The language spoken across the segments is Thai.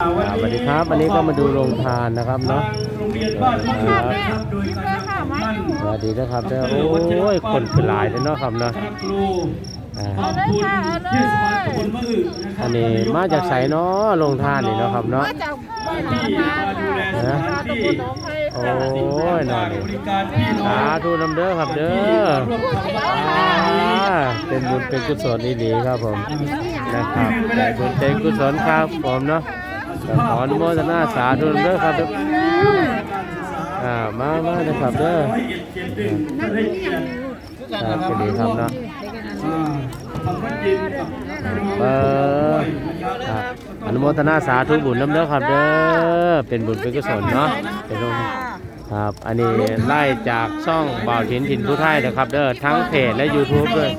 ครับสวัสดีครับ วันนี้ก็มาดูโรงทานนะครับเนาะโรงเรียนบ้านมะอือนะครับโดยการนำท่านสวัสดีนะครับเด้อโอ้ยคนคือหลายเลยเนาะครับเนาะคณะครูอ่าขอบคุณเทศบาลตำบลมะอือนะครับอันนี้มาจากไสเนาะโรงทานนี่เนาะครับเนาะมาจากบ้านนาคาค่ะมาตำบลหนองไผ่โอ้ค่ะยนอนบริการพี่น้อสางธุนำเด้อครับเด้อร่วมทำวัดอ่าเป็นบุญเป็นกุศลดีๆครับผมนะครับใจบุญเป็นกุศลครับผมเนาะก็ ขออนุโมทนาสาธุเด้อครับเด้ออ่ามามาเด้อครับเด้อร้อยเอ็ดเจ็ดหนึ่งก็ได้เกียรติครับก็ดีครับเนาะอ่าทำวัดยินกับเอรับอนุโมทนาสาธุบุญน้ำเด้อครับเด้อเป็นบุญเป็นกุศลเนาะเป็นโรงครับอันนี้ไล่จากช่องบ่าวถินถิ่นผู้ไทยนะครับเด้อทั้งเพจและ YouTube ด้วย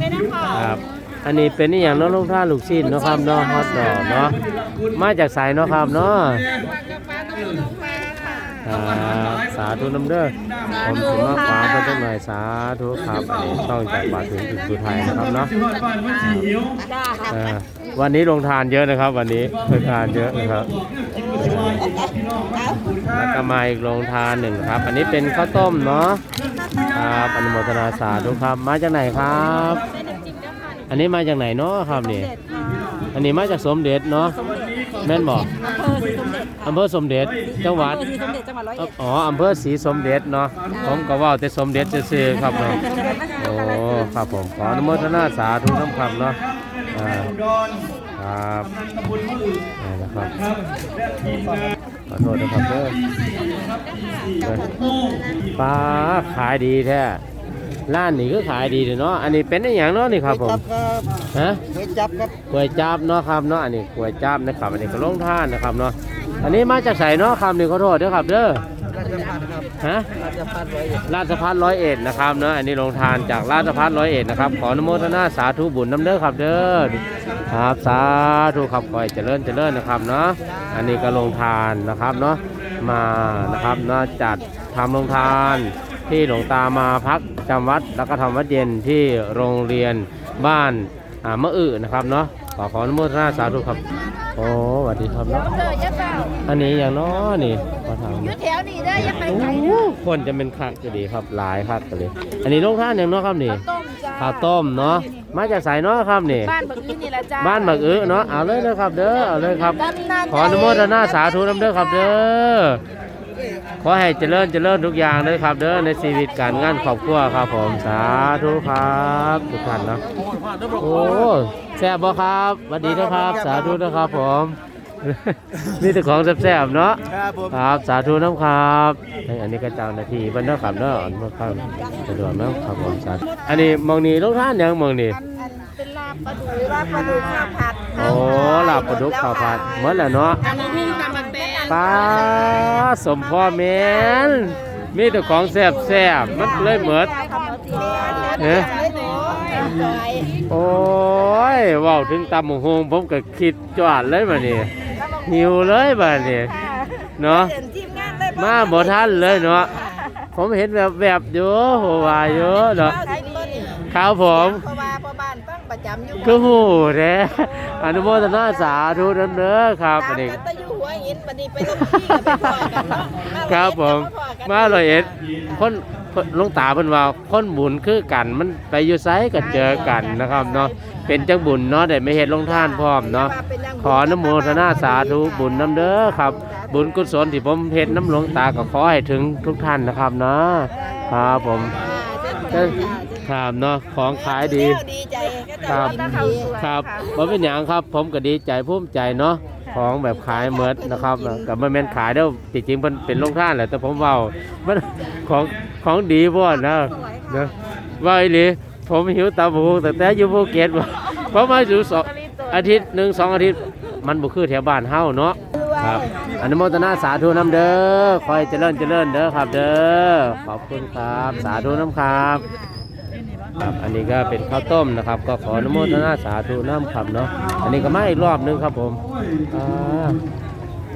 ครับ อันนี้เป็นอย่างน้องลูกท่าลูกชิ้นเนาะครับเนาะฮอตดอกเนาะมาจากสายเนาะครับเนาะครับสาธุน้ำเด้อผมสิมาฝากไปจังหน่อยสาธุครับอันนี้ช่องจากบ่าวถินถิ่นผู้ไทยนะครับเนาะวันนี้ลงทานเยอะนะครับ วันนี้ลงทานเยอะนะครับแล้วก็มาอีกลงทานหนึ่งครับ อันนี้เป็นข้าวต้มเนาะครับอนุโมทนาสาธุครับมาจากไหนครับ อันนี้มาจากไหนเนาะครับนี่ อันนี้มาจากสมเด็จเนาะแม่นบอกอำเภอสมเด็จจังหวัดที่สมเด็จจังหวัดร้อยเอ็ดอ๋ออำเภอศรีสมเด็จเนาะผมก็เว่าแต่สมเด็จซื่อๆครับเนาะโอ้ครับผมขออนุโมทนาสาธุน้ำคำเนาะอ่าอุดรครับตำบลมะอือนี่นะครับครับและทีมงานขอโทษนะครับเด้อครับที่โอ้ที่ปลาขายดีแท้ ร้านนี้ก็ขายดีเลยเนาะ อันนี้เป็นอหย่างเนาะนี่ครับผมครับฮะเคยจับครับก๋วยจับเนาะครับเนาะ อันนี้ก๋วยจับนะครับ อันนี้ก็ลงท่านนะครับเนาะ อันนี้มาจากไสเนาะครับนี่ขอโทษเด้อครับเด้อราชพัฒครับฮะราชพัฒไว้ราชพัฒร้อยเอ็ดนะครับเนาะ อันนี้ลงทานจากราชพัฒร้อยเอ็ดนะครับ ขออนุโมทนาสาธุบุญน้ำเด้อครับเด้อ ครับสาธุครับขอให้เจริญเจริญนะครับเนาะ อันนี้ก็ลงทานนะครับเนาะ มานะครับเนาะจัดทำลงทาน ที่หลวงตามาพักจำวัดแล้วก็ทำวัดเย็นที่โรงเรียนบ้านอ่ามะอึนะครับเนาะขอขออนุโมทนาสาธุครับโอ้สวัสดีครับเนาะเด้อยักษ์เปล่าอันนี้อย่างเน้อนี่ขอถามอยู่แถวนี้ได้อยักษ์ไปโอ้ไหนโหคนจะเป็นคักจะดีครับหลายคักกันเลยอันนี้ลงท่านอย่างเนาะครับนี่ต้มจ้าข้าวต้มเนาะมาจากสายเนาะครับนี่บ้านบักอื้อนี่แหละจ้าบ้านบักอึเนาะเอาเลยนะครับเด้อเอาเลยครับตำนานขออนุโมทนาสาธุน้ำเด้อครับเด้อ ขอให้เจริญเจริญทุกอย่างเลยครับ เด้อในชีวิตการงานครอบครัวครับผมสาธุครับทุกท่านเนาะโอ้แซ่บบ่ครับสวัสดีนะครับ สาธุนะครับ ผม นี่แต่ของแซ่บๆเนาะครับผมครับสาธุน้ำครับเอ้ยอันนี้ก็เจ้าหน้าที่บรรณขับเนาะอันนี้ครับสะดวกเนาะครับผมสาธุอันนี้มองนี่ลูกท่านยังมองนี่อันเป็นลาบปลาดุกลาบปลาดุกข้าวผัดโอ้ลาบปลาดุกข้าวผัดหมดแล้วเนาะ ป้าสมพ่อแม่นมีแต่ของแซ่บๆมันเลยเหมือดเอ๊ะโอ้ยเว้าถึงตำบักหงผมก็คิดจวดเลยบัดนี้หิวเลยบัดนี้เนาะทีมงานเลยมาบ่ทันเลยเนาะผมเห็นแบบแบบๆอยู่โหว่าอยู่เนาะใช้ต้นนี่ครับผม จำอยู่คือหูแท้อนุโมทนาสาธุนำเด้อครับอันนี้ ตามกันตะอยู่หัวหินบัดนี้ไปลงที่กันไปพ่อกันเนาะครับผม มามาร้อยเอ็ดคนคนหลวงตาเพิ่นว่าคนบุญคือกันมันไปอยู่ไสก็เจอกันนะครับเนาะเป็นจังบุญเนาะได้ไม่เฮ็ดลงทานพร้อมเนาะขออนุโมทนาสาธุบุญนำเด้อครับ บุญกุศลที่ผมเฮ็ดน้ำหลวงตาก็ขอให้ถึงทุกท่านนะครับเนาะครับผมก็ ครับเนาะของขายดี ดีใจก็จะครับว่าเขาสวยครับผมเป็นอย่างครับ ผมก็ดีใจภูมิใจเนาะของแบบขายเมิดนะครับกับมันแม่นขายเด้อจริงๆมันเป็นโรงท่านแหละแต่ผมเว้ามันของของดีพ่อนะนะว่าอีหลีผมหิวตาบูแต่แต่อยู่ภูเก็ตบ่เพราะมาอยู่สองอาทิตย์หนึ่งสองอาทิตย์มันบ่คือแถวบ้านเฮาเนาะครับอนุโมทนาสาธุน้ำเด้อคอยเจริญเจริญเด้อครับ เด้อขอบคุณครับ สาธุน้ำครับ ครับอันนี้ก็เป็นข้าวต้มนะครับ ก็ขออนุโมทนาสาธุน้ำครับเนาะอันนี้ก็มาอีกรอบนึงครับผมอ่า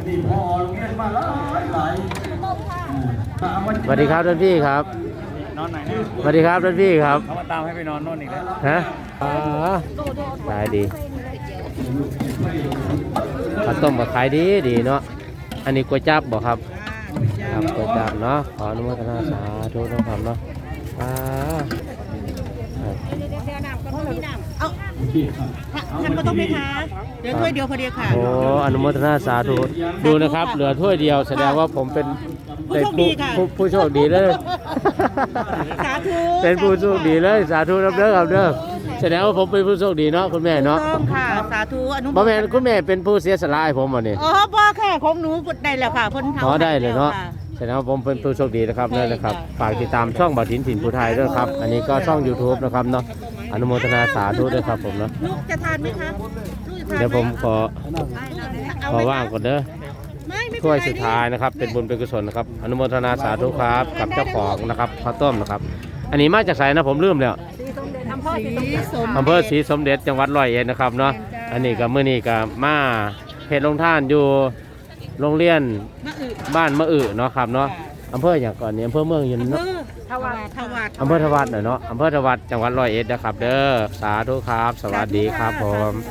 นี่พอโรงเรียนบ้านหลายหลายตามวันสวัสดีครับท่านพี่ครับนอนไหนเนี่ยสวัสดีครับท่านพี่ครับเขามาตามให้ไปนอนโน่นอีกแล้วฮะอ่าได้ดีข้าวต้มก็ขายดีดีเนาะอันนี้ก๋วยจั๊บบ่ครับครับก๋วยจั๊บเนาะขออนุโมทนาสาธุนะครับเนาะอ่าครับ เอาท่านก็ต้องไหมคะเดี๋ยวถ้วยเดียวพอดีค่ะโอ้อนุโมทนาสาธุดูนะครับ เหลือถ้วยเดียวแสดงว่าผมเป็นผู้โชคดีค่ะผู้ผู้โชคดีเลยสาธุเป็นผู้โชคดีเลยสาธุรับเด้อครับเด้อแสดงว่าผมเป็นผู้โชคดีเนาะคุณแม่เนาะต้องค่ะสาธุอนุโมบ่ทแม่นคุณแม่เป็นผู้เสียสละให้ผมวันนี้อ๋อบ่ค่ะของหนูได้แล้วค่ะเพิ่นทำขอได้เลยเนาะ ค่แสดงว่าผมเป็นผู้โชคดีนะครับใช่นั่นนะครับค่ะฝากติดตามช่องบัตรถินถิ่นผู้ไทยด้วยครับ อันนี้ก็ช่อง YouTube นะครับเนาะอนุโมทนาสาธุด้วยครับผมเนาะลูกจะทานไหมคะลูกจะทานไหเดี๋ยวผมขอเอาขอไหมคะว่างก่อนเด้อไม่ไม่เป็นไรถ้วยสุดท้ายนะครับ เป็นบุญเป็นกุศลนะครับ อนุโมทนาสาธุครับ กับเจ้าของนะครับข้าวต้มนะครับ อันนี้มาจากไสนะผมลืมแล้วสีสมอำเภอศรีสมเด็จจังหวัดร้อยเอ็ดนะครับเนาะอันนี้ก็มื้อนี้ก็มาเพจลงท่านอยู่ โรงเรียนมะอึบ้านมะอึเนาะครับเนาะอำเภออย่างก่อนนี่อำเภอเมืองอยินอำเภเนาะอทวัดทวัดอำเภอทวัดหน่อยเนาะอำเภอทวัดจังหวัดร้อยเอ็ดนะครับ เด้อสาธุครับ สวัสดีครับผม